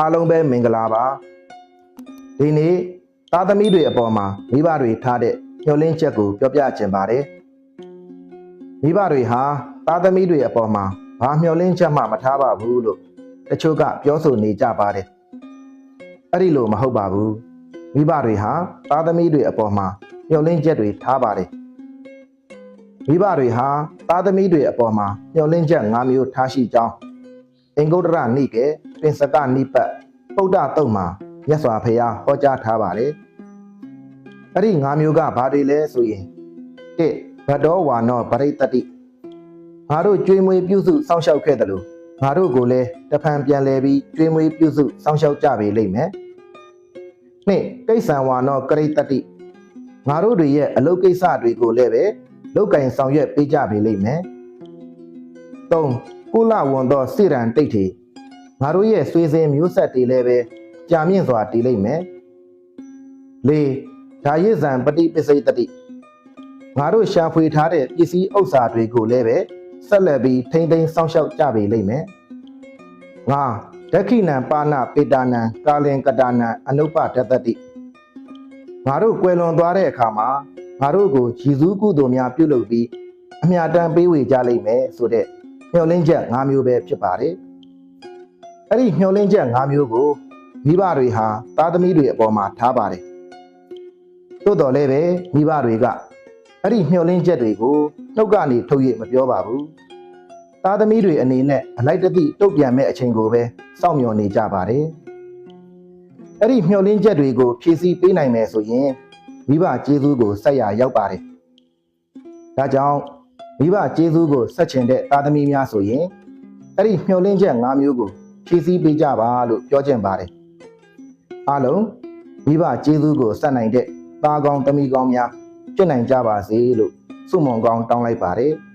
အားလုံးပဲမင်္ဂလာပါဒီနေ့သားသမီးတွေအပေါ်မှာမိဘတွေထားတဲ့ညှို့လင်းချက်ကိုပြောပြချင်ပါတယ်မိဘတွေဟာသားသမီးတွေအပေါ်မှာဘာမျှော်လင့်ချက်မှမထားပါဘူးလို့တချို့ကပြောဆိုနေကြပါတယ်အဲ့ဒီလိုမဟုတ်ပါဘူးမိဘတွေဟာသားသမီးတွေအပေါ်မှာမျှော်လင့်ချက်တွေထားပါတယ်မိဘတွေဟာသားသမီးတွေအပေါ်မှာမျှော်လင့်ချက်၅မျိုးထားရှိကြောင်း အင်္ဂုတ္တရနိကေပင်စကနိပတ်ပုဒ္ဒတုတ်မှာမြတ်စွာဘုရားဟောကြားထားပါတယ်အဲ့ဒီ၅မျိုးကဘာတွေလဲဆိုရင်၁ဘဒ္ဒောဝါနောပရိတ္တိငါတို့ကြွေးမွေးပြုစုစောင့်ရှောက်ခဲ့တယ်လို့ငါတို့ကိုလည်းတဖန်ပြန်လဲပြီးကြွေးမွေးပြုစုစောင့်ရှောက်ကြပေလိမ့်မယ်။နှစ်ကိစ္ဆံဝါနောကရိတ္တိငါတို့တွေရဲ့အလုပ်ကိစ္စတွေကိုလည်းပဲလုတ်ကင်ဆောင်ရွက်ပေးကြပေလိမ့်မယ်။ သုံးကုလဝွန်သောစိရန်တိတ်ထေငါတို့ရဲ့ဆွေစဉ်မျိုးဆက်တွေလည်းပဲကြာမြင့်စွာတည်လိမ့်မယ်။လေးဒါရစ်ဇံပฏิပစ္စိတတိငါတို့ရှာဖွေထားတဲ့ပစ္စည်းဥစ္စာတွေကိုလည်းပဲဆက်လက်ပြီးထိမ့်သိမ်းစောင့်ရှောက်ကြပေလိမ့်မယ်။ငါဒက္ခိဏံပါဏပေတာနံကာလင်ကတာနံအနုပတတတိငါတို့ကွယ်လွန်သွားတဲ့အခါမှာငါတို့ကိုရည်စူးကုသိုလ်များပြုလုပ်ပြီးအမြတ်တမ်းပေးဝေကြလိမ့်မယ်ဆိုတဲ့ မျှော်လင့်ချက်၅မျိုးပဲဖြစ်ပါတယ်။အဲ့ဒီမျှော်လင့်ချက်၅မျိုးကိုမိဘတွေဟာသားသမီးတွေအပေါ်မှာထားပါတယ်။သို့တော်လည်းပဲမိဘတွေကအဲ့ဒီမျှော်လင့်ချက်တွေကိုနှုတ်ကနေထုတ်ရမပြောပါဘူး။သားသမီးတွေအနေနဲ့အလိုက်တသိတုတ်ပြန်မဲ့အချိန်ကိုပဲစောင့်မျှော်နေကြပါတယ်။အဲ့ဒီမျှော်လင့်ချက်တွေကိုဖြည့်ဆည်းပေးနိုင်မယ်ဆိုရင်မိဘကျေးဇူးကိုဆက်ရရောက်ပါတယ်။ဒါကြောင့် မိဘကျေးဇူးကိုဆက်ချင်တဲ့သားသမီးများဆိုရင်အဲ့ဒီမျှော်လင့်ချက်၅မျိုးကိုဖြည့်ဆည်းပေးကြပါလို့ပြောချင်ပါတယ်။အားလုံးမိဘကျေးဇူးကိုဆက်နိုင်တဲ့သားကောင်းသမီးကောင်းများဖြစ်နိုင်ကြပါစေလို့ဆုမွန်ကောင်းတောင်းလိုက်ပါတယ်။